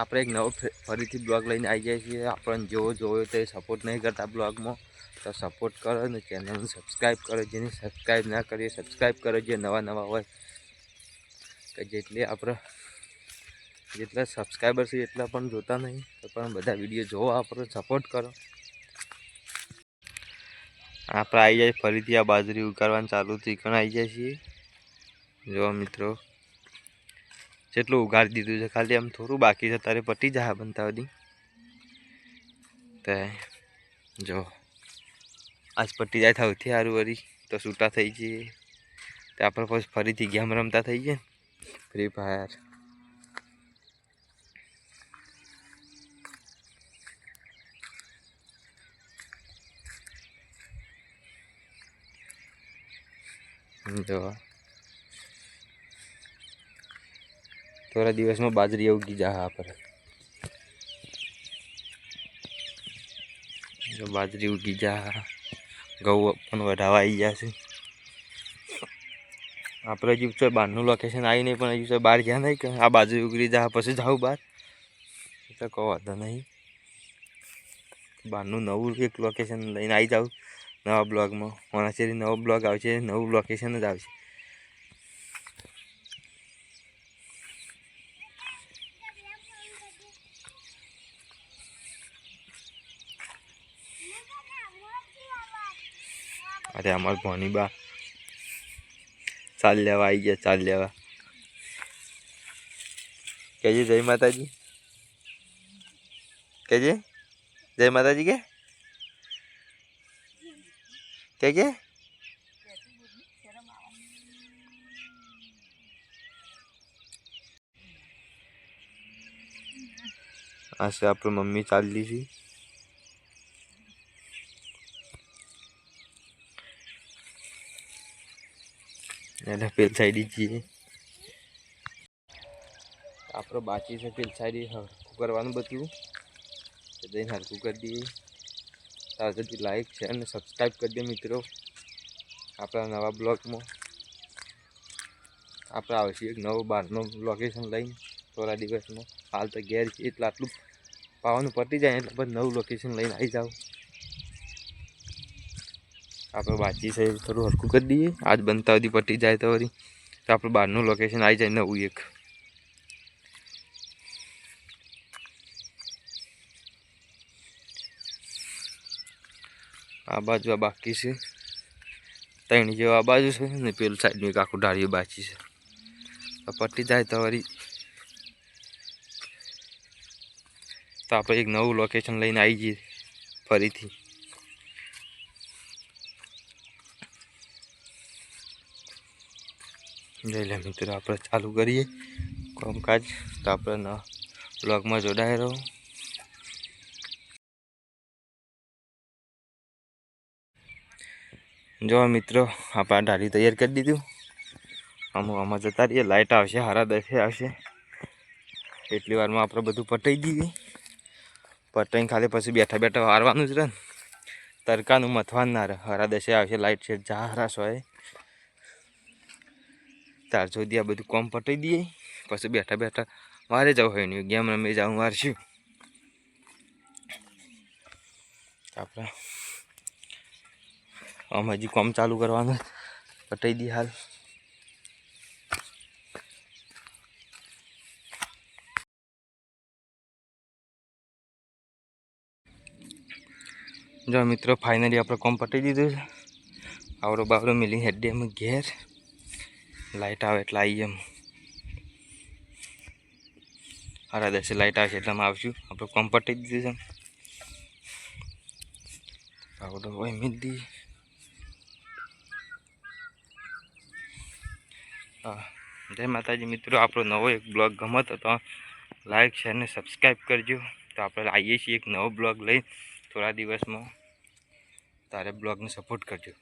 આપણે એક નવો ફરીથી બ્લોગ લઈને આવી જાય છીએ. આપણને જેવો જોયો તે સપોર્ટ નહીં કરતા બ્લોગમાં, તો સપોર્ટ કરો ને ચેનલને સબસ્ક્રાઈબ કરો. જેને સબસ્ક્રાઈબ ના કરીએ સબસ્ક્રાઈબ કરો. જે નવા નવા હોય, કે જેટલી આપણે જેટલા સબસ્ક્રાઈબર છે એટલા પણ જોતા નહીં, તો પણ બધા વીડિયો જોવો આપણે સપોર્ટ કરો. આપણે આવી જાય ફરીથી આ બાજરી ઉગાડવાનું ચાલુ પણ આવી જાય છીએ જો મિત્રો. જેટલું ઉગાડી દીધું છે, ખાલી આમ થોડું બાકી છે, તારે પટી જાય બનતા બધી તે જો. આજ પટી જાય, સૌથી સારું વળી. તો છૂટા થઈ જઈએ. તે આપણે પછી ફરીથી ગેમ રમતા થઈ જઈએ ફ્રી ફાયર જો. થોડા દિવસમાં બાજરી ઉગી જા આપણે બાજરી ઉગી જા ઘઉં પણ વધારવા આવી જશે આપણે હજુ તો બહારનું લોકેશન આવી નહીં, પણ હજુ તો બહાર ગયા નહીં કે આ બાજરી ઉગરી જા પછી જાઉં બહાર. તો કહો વાંધો નહીં. બહારનું નવું એક લોકેશન લઈને આવી જાઉં નવા બ્લોગમાં. વણાચેરી નવો બ્લોગ આવશે, નવું લોકેશન જ આવશે. અરે અમાર ભોની બા. ચાલ લેવા આવી ગયા, ચાલ લેવા. કહેજે જય માતાજી. કહેજે જય માતાજી કે? કે કે આ છે આપણી મમ્મી ચાલલી છે એને પેલ છીએ આપણો બાકી છે પેલ સાઈડ હરખું કરવાનું બધું. તો જઈને હરખું કરી દઈએ. તાર સુધી લાઈક છે અને સબસ્ક્રાઈબ કરી દે મિત્રો. આપણા નવા બ્લોગમાં. આપણે આવશે એક નવો બહારનો લોકેશન લઈને થોડા દિવસમાં. હાલ તો ઘેર છે એટલે આટલું પાવાનું પતી જાય એટલે પછી નવું લોકેશન લઈને આવી જાવ આપણે બાચી છે, થોડું હરખું કરી દઈએ. આજ બનતા સુધી પટી જાય તો વળી તો આપણે બહારનું લોકેશન આવી જાય નવું એક. આ બાજુ આ બાકી છે. ત્રણ જેવા આ બાજુ છે ને પેલું સાઈડનું એક આખું ડાળીઓ બાકી છે. પટી જાય તો વળી તો આપણે એક નવું લોકેશન લઈને આવી જઈએ ફરીથી. જઈ લે મિત્રો, આપણે ચાલુ કરીએ. કામકાજ તો આપણે બ્લોગમાં જોડાઈ રહો. જો મિત્રો, આપણે ઢાળી તૈયાર કરી દીધું. અમુક આમાં જતા રહીએ. લાઇટ આવશે, હારા દસે આવશે. એટલી વારમાં આપણે બધું પટાઈ દીધી. પટાઈને ખાલી પછી બેઠા બેઠા વારવાનું જ રહે તડકાનું મથવાનું ના રહે. હારા દસે આવશે લાઇટ છે, જા, હરાશ હોય. તાર સુધી આ બધું કોમ પટાઈ દઈએ. પછી બેઠા બેઠા મારે જવું હોય. નહીં ગેમ રમી જાઉં મારશું આપણે આમ હજી કોમ ચાલુ કરવાનું પટાઈ દઈએ હાલ. જો મિત્રો ફાઇનલી આપણે કોમ પટાઈ દીધું છે. આવડો બાવડો મિલી હેડ ડેમ ઘેર. લાઇટ આવે એટલે આવીએ એમ. સાડા દસે લાઇટ આવશે એટલે અમે આવશું. આપણે કોમ પટાઈ દીધું છે આવડો હોય મીધી જય માતાજી મિત્રો, આપણો નવો એક બ્લોગ ગમત હતો લાઈક, શેર ને સબસ્ક્રાઈબ કરજો. તો આપણે આવીએ છીએ એક નવો બ્લોગ લઈ થોડા દિવસમાં. તારે બ્લોગને સપોર્ટ કરજો.